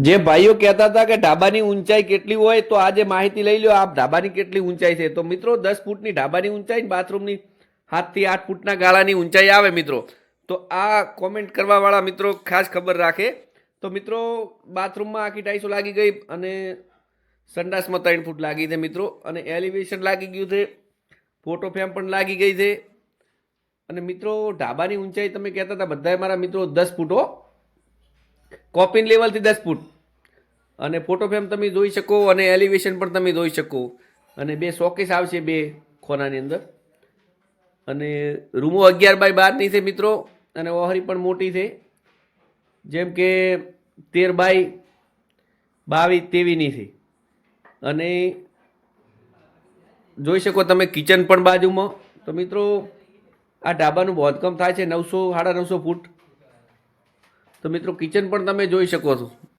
જે ભાઈઓ કહેતા હતા કે ઢાબાની ઊંચાઈ કેટલી હોય તો આજે માહિતી લઈ લો આપ ઢાબાની કેટલી ઊંચાઈ છે? તો મિત્રો, દસ ફૂટની ઢાબાની ઊંચાઈ બાથરૂમની સાતથી આઠ ફૂટના ગાળાની ઊંચાઈ આવે મિત્રો. તો આ કોમેન્ટ કરવાવાળા મિત્રો ખાસ ખબર રાખે. તો મિત્રો, બાથરૂમમાં આખી ટાઈસો લાગી ગઈ અને સંડાસમાં ત્રણ ફૂટ લાગી છે મિત્રો. અને એલિવેશન લાગી ગયું છે. ફોટો ફ્રેમ પણ લાગી ગઈ છે. અને મિત્રો, ઢાબાની ઊંચાઈ તમે કહેતા હતા બધાએ મારા મિત્રો દસ ફૂટ કોપિન લેવલથી દસ ફૂટ. અને ફોટો ફ્રેમ તમે જોઈ શકો, અને એલિવેશન પણ તમે જોઈ શકો. અને બે શોકેસ આવશે બે ખોનાની અંદર. અને રૂમો અગિયાર બાય બારની છે મિત્રો, અને ઓહરી પણ મોટી છે. જેમ કે તેર બાય બાવીસ તેવીની છે. અને જોઈ શકો તમે કિચન પણ બાજુમાં. તો મિત્રો, આ ઢાબાનું બાંધકામ થાય છે નવસો, સાડા નવસો ફૂટ. તો મિત્રો કિચન પણ તમે જોઈ શકો છો.